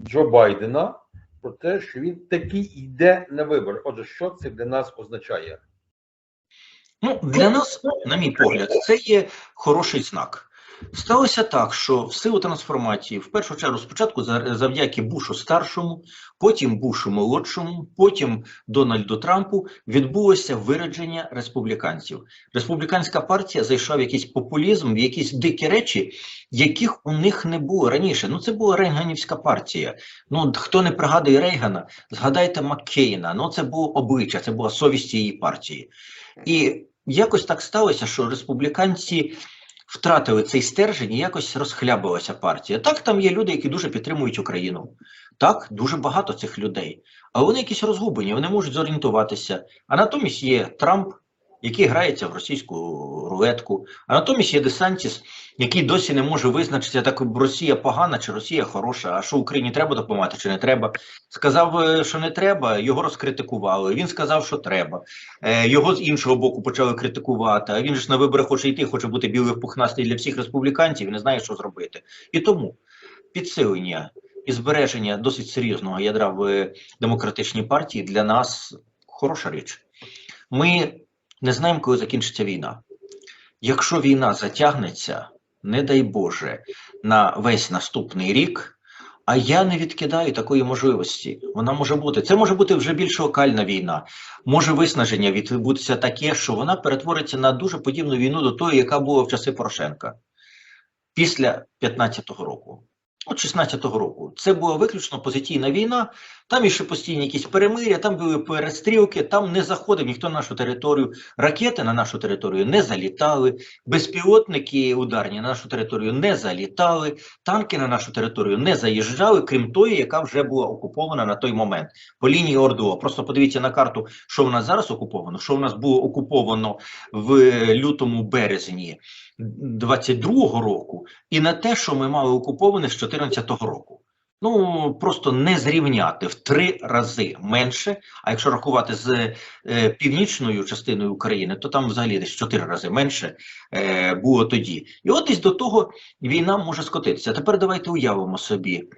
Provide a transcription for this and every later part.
Джо Байдена про те, що він таки йде на вибори. Отже, що це для нас означає? Ну, для нас, на мій погляд, це є хороший знак. Сталося так, що в силу трансформації, в першу чергу, спочатку завдяки Бушу старшому, потім Бушу молодшому, потім Дональду Трампу відбулося виродження республіканців. Республіканська партія зайшла в якийсь популізм, в якісь дикі речі, яких у них не було раніше. Ну, це була Рейганівська партія. Ну, хто не пригадує Рейгана, згадайте Маккейна. Ну, це було обличчя, це була совість цієї партії. І якось так сталося, що республіканці втратили цей стержень і якось розхлябилася партія. Так, там є люди, які дуже підтримують Україну. Так, дуже багато цих людей. Але вони якісь розгублені, вони можуть зорієнтуватися. А натомість є Трамп, який грається в російську рулетку. А натомість є Десантіс, який досі не може визначитися, так Росія погана чи Росія хороша, а що Україні треба допомагати чи не треба. Сказав, е, що не треба, його розкритикували. Він сказав, що треба. Е, Його з іншого боку почали критикувати. А він ж на вибори хоче йти, хоче бути білий пухнастий для всіх республіканців і не знає, що зробити. І тому підсилення і збереження досить серйозного ядра в е, демократичній партії для нас хороша річ. Ми не знаємо, коли закінчиться війна. Якщо війна затягнеться, не дай Боже, на весь наступний рік. А я не відкидаю такої можливості. Вона може бути. Це може бути вже більш локальна війна. Може виснаження відбутися таке, що вона перетвориться на дуже подібну війну до тої, яка була в часи Порошенка після 15-го року. От 16-го року це була виключно позиційна війна. Там іще постійні якісь перемиря, там були перестрілки, там не заходив ніхто на нашу територію. Ракети на нашу територію не залітали, безпілотники ударні на нашу територію не залітали, танки на нашу територію не заїжджали, крім тої, яка вже була окупована на той момент по лінії Ордова. Просто подивіться на карту, що в нас зараз окуповано, що в нас було окуповано в лютому березні 22-го року, і на те, що ми мали окуповане з 14-го року. Ну просто не зрівняти в три рази менше. А якщо рахувати з е, північною частиною України, то там взагалі десь чотири рази менше е, було тоді. І от десь до того війна може скотитися. Тепер давайте уявимо собі.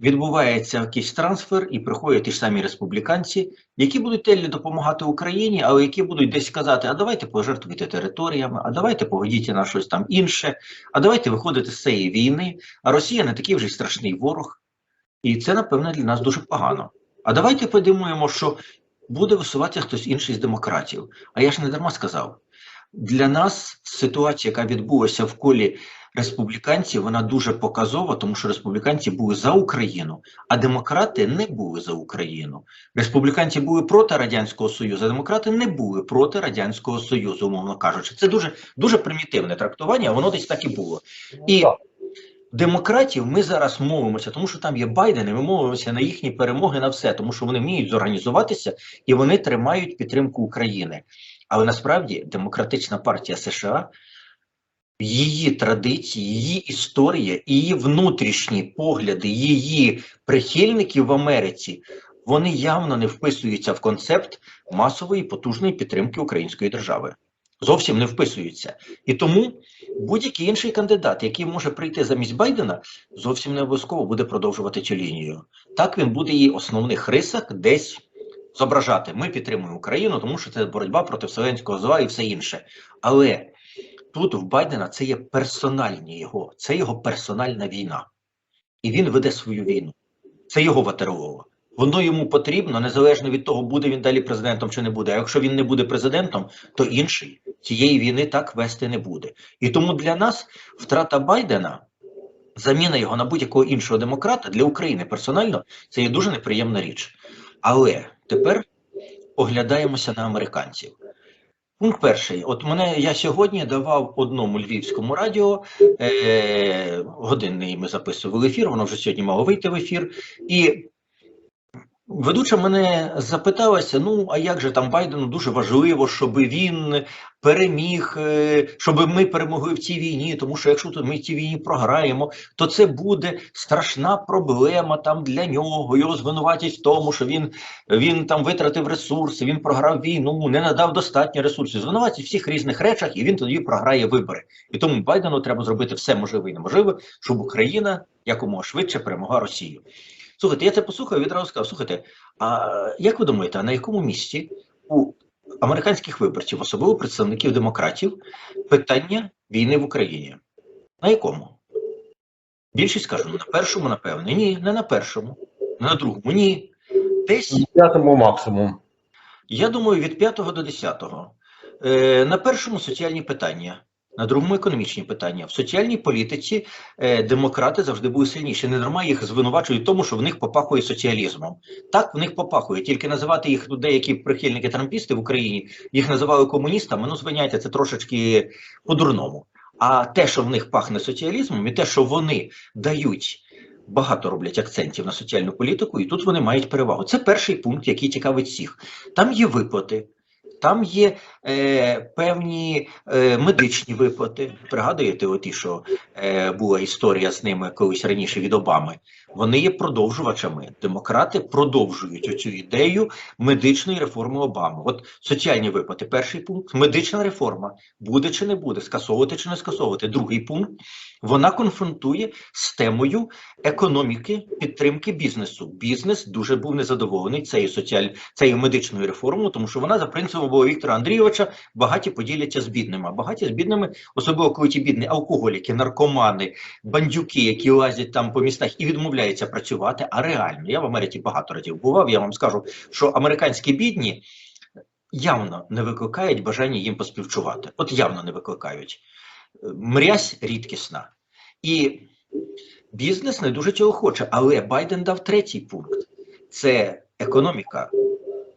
Відбувається якийсь трансфер, і приходять ті ж самі республіканці, які будуть телі допомагати Україні, але які будуть десь казати: а давайте пожертвуйте територіями, а давайте погодіть на щось там інше, а давайте виходити з цієї війни. А Росія не такий вже страшний ворог. І це, напевно, для нас дуже погано. А давайте подумаємо, що буде висуватися хтось інший з демократів. А я ж не дарма сказав. Для нас ситуація, яка відбулася в колі республіканців, вона дуже показова, тому що республіканці були за Україну, а демократи не були за Україну. Республіканці були проти Радянського Союзу, а демократи не були проти Радянського Союзу, умовно кажучи. Це дуже, дуже примітивне трактування, воно десь так і було. І. демократів ми зараз мовимося, тому що там є Байден, і ми мовимося на їхні перемоги на все, тому що вони вміють зорганізуватися і вони тримають підтримку України. Але насправді демократична партія США, її традиції, її історія, її внутрішні погляди, її прихильників в Америці. Вони явно не вписуються в концепт масової потужної підтримки української держави. Зовсім не вписуються. І тому будь-який інший кандидат, який може прийти замість Байдена, зовсім не обов'язково буде продовжувати цю лінію. Так він буде її основних рисах десь зображати. Ми підтримуємо Україну, тому що це боротьба проти вселенського зла і все інше. Але тут в Байдена це є персональні його, це його персональна війна. І він веде свою війну. Це його ватерлова. Воно йому потрібно незалежно від того, буде він далі президентом чи не буде. А якщо він не буде президентом, то інший цієї війни так вести не буде. І тому для нас втрата Байдена, заміна його на будь-якого іншого демократа для України персонально це є дуже неприємна річ. Але тепер оглядаємося на американців. Пункт перший. От мене я сьогодні давав одному львівському радіо е, годинний ми записували ефір, воно вже сьогодні мало вийти в ефір. І ведуча мене запиталася: ну, а як же там Байдену дуже важливо, щоб він переміг, е, щоб ми перемогли в цій війні, тому що якщо ми в цій війні програємо, то це буде страшна проблема там для нього. Його звинуватять в тому, що він, він там витратив ресурси, він програв війну, не надав достатньо ресурсів. Звинуватять в всіх різних речах, і він тоді програє вибори. І тому Байдену треба зробити все можливе і неможливе, щоб Україна якомога швидше перемогла Росію. Слухайте, я це послухав і відразу сказав: слухайте, а як ви думаєте, на якому місці у американських виборців, особливо представників демократів, питання війни в Україні? На якому? Більшість кажуть, ну, на першому, напевно. Ні, не на першому, не на другому, ні. Десь на П'ятому максимум. я думаю, від 5 до 10. Е, на першому соціальні питання, на другому економічні питання. В соціальній політиці е, демократи завжди були сильніші. Не дарма їх звинувачують в тому, що в них попахує соціалізмом. Так, в них попахує. Тільки називати їх ну, деякі прихильники трампісти в Україні, їх називали комуністами. Ну, звиняйте, це трошечки по-дурному. А те, що в них пахне соціалізмом, і те, що вони дають. Багато роблять акцентів на соціальну політику, і тут вони мають перевагу. Це перший пункт, який цікавить всіх. Там є виплати, там є е, певні е, медичні виплати. Пригадуєте, оті, що е, була історія з ними колись раніше від Обами. Вони є продовжувачами. Демократи продовжують оцю ідею медичної реформи Обами. От соціальні виплати, перший пункт, медична реформа буде чи не буде, скасовувати чи не скасовувати. Другий пункт вона конфронтує з темою економіки, підтримки бізнесу. Бізнес дуже був незадоволений цією соціаль... цією медичною реформою, тому що вона за принципом була Віктора Андрійовича багаті поділяться з бідними. А багаті з бідними, особливо коли ті бідні алкоголіки, наркомани, бандюки, які лазять там по містах і відмовляються працювати. А реально, я в Америці багато разів бував. Я вам скажу, що американські бідні явно не викликають бажання їм поспівчувати. От явно не викликають. Мрязь рідкісна. І бізнес не дуже цього хоче, але Байден дав третій пункт: це економіка,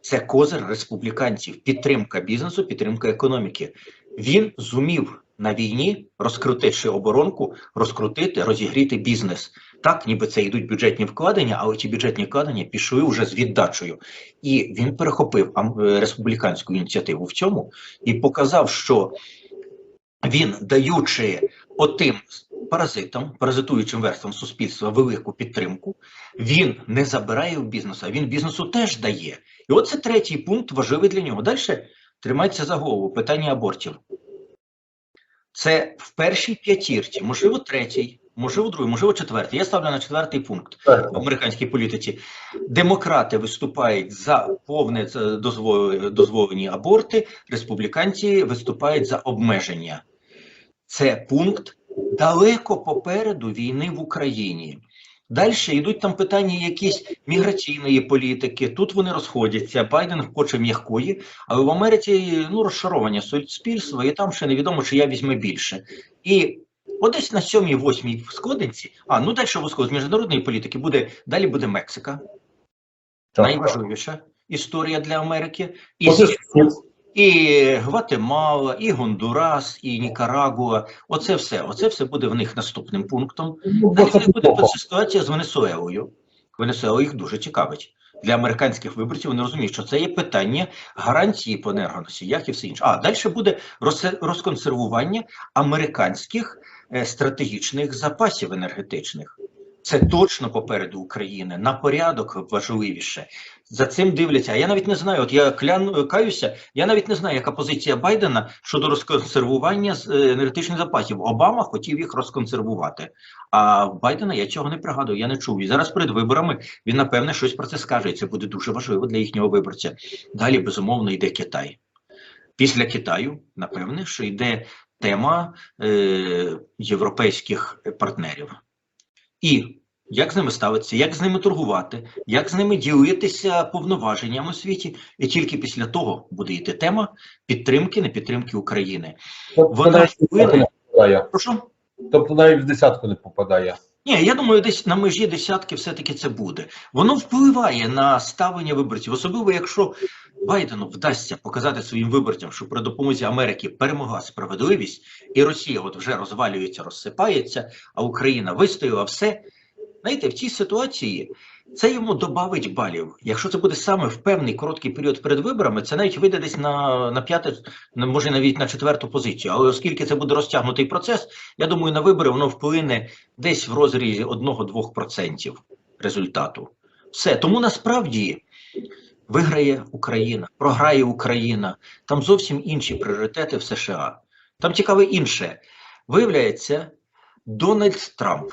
це козир республіканців, підтримка бізнесу, підтримка економіки. Він зумів на війні, розкрутивши оборонку, розкрутити, розігріти бізнес. Так, ніби це йдуть бюджетні вкладення, але ці бюджетні вкладення пішли вже з віддачею. І він перехопив е, республіканську ініціативу в цьому і показав, що він, даючи отим паразитам, паразитуючим верствам суспільства велику підтримку, він не забирає у бізнесу, а він бізнесу теж дає. І от це третій пункт важливий для нього. Далі тримається за голову питання абортів. Це в першій п'ятірці, можливо, третій, можливо, другий, можливо, четвертий. Я ставлю на четвертий пункт в американській політиці. Демократи виступають за повне е, дозволені аборти, республіканці виступають за обмеження. Це пункт далеко попереду війни в Україні. Далі йдуть там питання якісь міграційної політики. Тут вони розходяться. Байден хоче м'якої, але в Америці ну розшарування суспільства, і там ще невідомо, чи я візьме більше. І от десь на сьомій, восьмій сходинці, а ну далі з міжнародної політики буде далі буде Мексика. Найважливіша історія для Америки. І, Оце і Гватемала, і Гондурас, і Нікарагуа. Оце все. Оце все буде в них наступним пунктом. Ну, Далі це буде ситуація з Венесуелою. Венесуела їх дуже цікавить. Для американських виборців вони розуміють, що це є питання гарантії по енергоносіях і все інше. А далі буде розконсервування американських е, стратегічних запасів енергетичних. Це точно попереду України на порядок важливіше. За цим дивляться. А я навіть не знаю. От я кляну каюся. Я навіть не знаю, яка позиція Байдена щодо розконсервування е, енергетичних запасів. Обама хотів їх розконсервувати. А Байдена я цього не пригадую. Я не чув. І зараз перед виборами він напевне щось про це скаже. І це буде дуже важливо для їхнього виборця. Далі безумовно йде Китай. Після Китаю, напевне, що йде тема е, європейських партнерів. І як з ними ставитися, як з ними торгувати, як з ними ділитися повноваженнями у світі, і тільки після того буде йти тема підтримки, не підтримки України. Тобто Вона не попадає. Прошу. Тобто навіть в десятку не попадає. Ні, я думаю, десь на межі десятки все-таки це буде. Воно впливає на ставлення виборців, особливо якщо Байдену вдасться показати своїм виборцям, що при допомозі Америки перемогла справедливість, і Росія от вже розвалюється, розсипається, а Україна вистояла все. Знаєте, в цій ситуації це йому додавить балів. Якщо це буде саме в певний короткий період перед виборами, це навіть вийде десь на, на п'яте, може навіть на четверту позицію. Але оскільки це буде розтягнутий процес, я думаю, на вибори воно вплине десь в розрізі 1-2% результату. Все. Тому насправді виграє Україна, програє Україна. Там зовсім інші пріоритети в США. Там цікаве інше. Виявляється, Дональд Трамп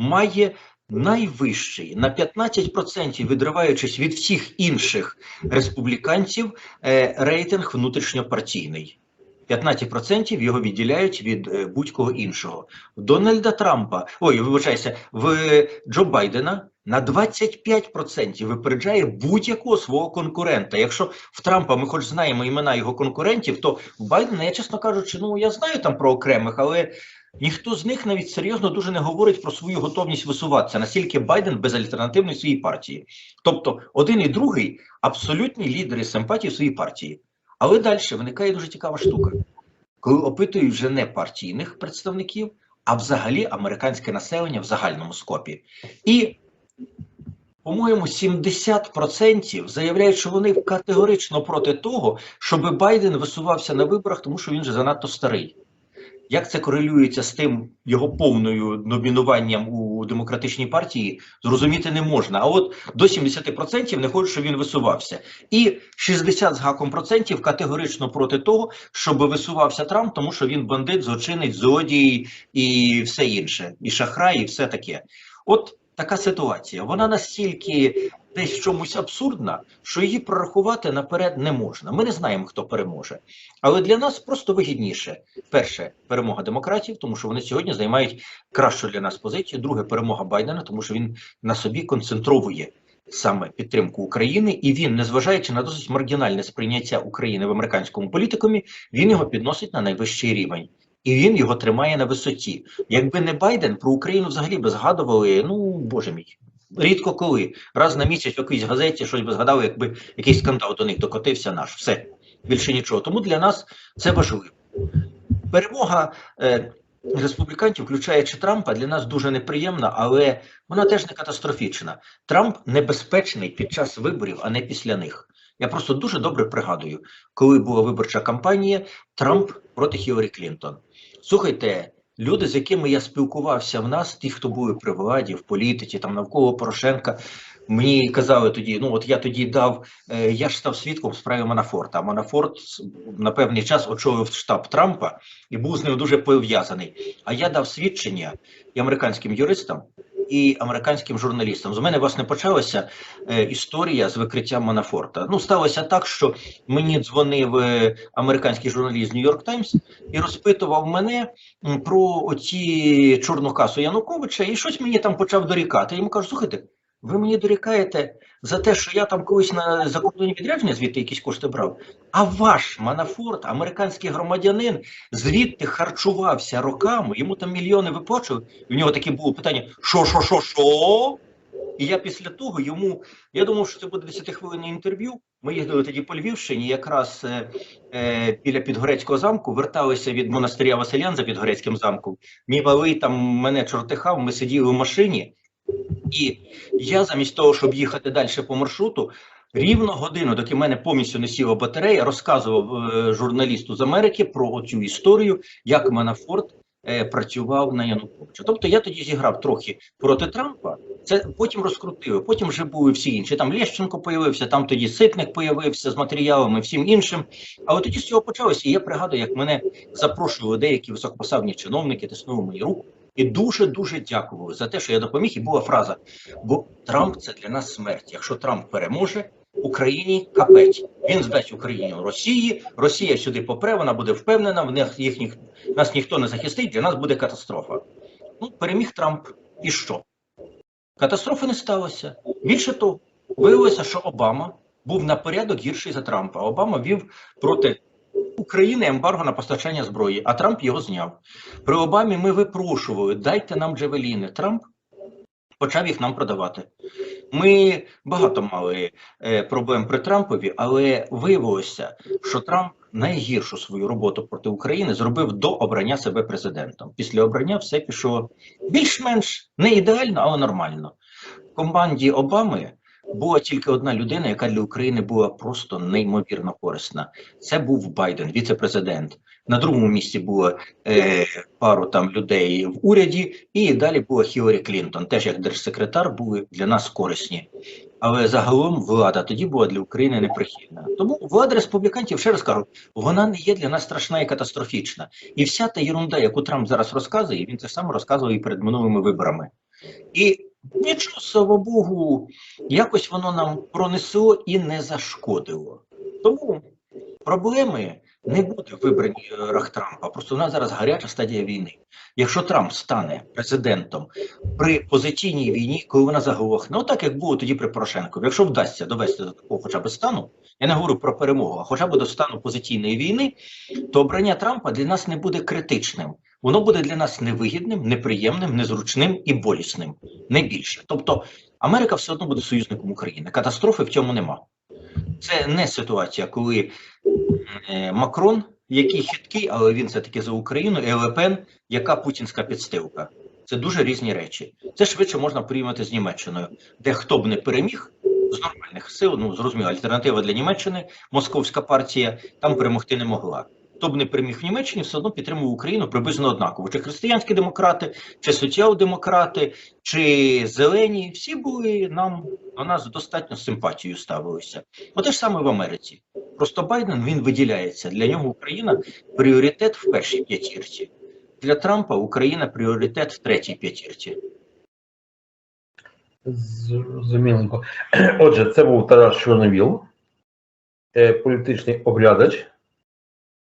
має найвищий на 15% відриваючись від всіх інших республіканців, е, рейтинг внутрішньопартійний. 15% його відділяють від е, будь-кого іншого. Дональда Трампа, ой, вибачайся, в Джо Байдена на 25% випереджає будь-якого свого конкурента. Якщо в Трампа ми хоч знаємо імена його конкурентів, то в Байдена, я чесно кажучи, ну я знаю там про окремих, але ніхто з них навіть серйозно дуже не говорить про свою готовність висуватися, настільки Байден безальтернативний своїй партії. Тобто один і другий абсолютні лідери симпатії своїй партії. Але далі виникає дуже цікава штука. Коли опитують вже не партійних представників, а взагалі американське населення в загальному скопі. І, по-моєму, 70% заявляють, що вони категорично проти того, щоб Байден висувався на виборах, тому що він вже занадто старий. Як це корелюється з тим його повною номінуванням у демократичній партії, зрозуміти не можна. А от до 70% не хочуть, щоб він висувався. І 60 з гаком процентів категорично проти того, щоб висувався Трамп, тому що він бандит, злочинець, злодій і все інше, і шахрай, і все таке. От така ситуація. Вона настільки десь чомусь абсурдна, що її прорахувати наперед не можна. Ми не знаємо, хто переможе. Але для нас просто вигідніше. Перше, перемога демократів, тому що вони сьогодні займають кращу для нас позицію. Друге, перемога Байдена, тому що він на собі концентровує саме підтримку України, і він, незважаючи на досить маргінальне сприйняття України в американському політикумі, він його підносить на найвищий рівень. І він його тримає на висоті. Якби не Байден, про Україну взагалі би згадували, ну боже мій, рідко коли. Раз на місяць в якійсь газеті щось би згадали, якби якийсь скандал до них докотився наш. Все, більше нічого. Тому для нас це важливо. Перемога е, республіканців, включаючи Трампа, для нас дуже неприємна, але вона теж не катастрофічна. Трамп небезпечний під час виборів, а не після них. Я просто дуже добре пригадую, коли була виборча кампанія, Трамп проти Хіларі Клінтон. Слухайте, люди, з якими я спілкувався в нас, ті, хто були при владі, в політиці, там навколо Порошенка, мені казали тоді: ну от я тоді дав, е, я ж став свідком справі Манафорта. А Манафорт на певний час очолив штаб Трампа і був з ним дуже пов'язаний. А я дав свідчення і американським юристам. І американським журналістам з мене власне почалася е, історія з викриттям Манафорта. Ну сталося так, що мені дзвонив е, американський журналіст Нью-Йорк Таймс і розпитував мене про оці чорну касу Януковича, і щось мені там почав дорікати. Я йому кажу, слухайте, ви мені дорікаєте за те, що я там колись на закордонні відрядження звідти якісь кошти брав. А ваш Манафорт, американський громадянин, звідти харчувався роками, йому там мільйони виплачували. І в нього таке було питання: що, що, що, що? І я після того йому, я думав, що це буде 10-хвилинне інтерв'ю. Ми їздили тоді по Львівщині, якраз е, е, біля Підгорецького замку, верталися від монастиря Василян за Підгорецьким замком. Мій малий там мене чортихав, ми сиділи в машині, і я замість того, щоб їхати далі по маршруту, рівно годину, доки мене повністю не сіла батарея, розказував е, журналісту з Америки про цю історію, як Манафорт е, працював на Януковича. Тобто я тоді зіграв трохи проти Трампа, це потім розкрутили, потім вже були всі інші. Там Лещенко появився, там тоді Ситник появився з матеріалами, всім іншим. Але тоді з цього почалося. І я пригадую, як мене запрошували деякі високопосадні чиновники, тиснули мені руку. І дуже дуже дякували за те, що я допоміг. І була фраза: бо Трамп це для нас смерть. Якщо Трамп переможе, Україні капець. Він здасть Україну Росії. Росія сюди попре, вона буде впевнена. В них їхніх нас ніхто не захистить. Для нас буде катастрофа. Ну, переміг Трамп. І що? Катастрофи не сталося. Більше того, виявилося, що Обама був на порядок гірший за Трампа. Обама вів проти України ембарго на постачання зброї, а Трамп його зняв. При Обамі ми випрошували, дайте нам джевеліни. Трамп почав їх нам продавати. Ми багато мали е, проблем при Трампові, але виявилося, що Трамп найгіршу свою роботу проти України зробив до обрання себе президентом. Після обрання все пішло більш-менш не ідеально, але нормально. В команді Обами була тільки одна людина, яка для України була просто неймовірно корисна. Це був Байден, віце-президент. На другому місці було е, пару там людей в уряді, і далі була Хіларі Клінтон. Теж як держсекретар були для нас корисні. Але загалом влада тоді була для України неприхильна. Тому влада республіканців, ще раз кажу, вона не є для нас страшна і катастрофічна. І вся та ерунда, яку Трамп зараз розказує, він це саме розказував і перед минулими виборами. І Нічого, слава Богу, якось воно нам пронесло і не зашкодило. Тому проблеми не буде в виборах Трампа. Просто у нас зараз гаряча стадія війни. Якщо Трамп стане президентом при позиційній війні, коли вона заглохне, ну так як було тоді при Порошенку, якщо вдасться довести до такого хоча б стану, я не говорю про перемогу, а хоча б до стану позиційної війни, то обрання Трампа для нас не буде критичним. Воно буде для нас невигідним, неприємним, незручним і болісним, не більше. Тобто Америка все одно буде союзником України. Катастрофи в цьому нема. Це не ситуація, коли е, Макрон, який хиткий, але він все-таки за Україну, і Ле яка путінська підстилка. Це дуже різні речі. Це швидше можна порівняти з Німеччиною, де хто б не переміг з нормальних сил, ну зрозуміло, альтернатива для Німеччини, московська партія там перемогти не могла. Хто б не переміг в Німеччині, все одно підтримував Україну приблизно однаково. Чи християнські демократи, чи соціал-демократи, чи зелені, всі були нам до нас достатньо симпатією ставилися. Оте ж саме в Америці. Просто Байден він виділяється. Для нього Україна пріоритет в першій п'ятірці. Для Трампа Україна пріоритет в третій п'ятірці. Зрозуміленько. Отже, це був Тарас Чорновіл, е, політичний оглядач.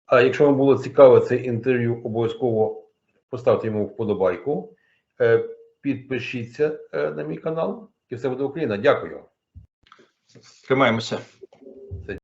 А якщо вам було цікаве це інтерв'ю, обов'язково поставте йому вподобайку. Е, Підпишіться е, на мій канал, і все буде Україна. Дякую. Тримаємося.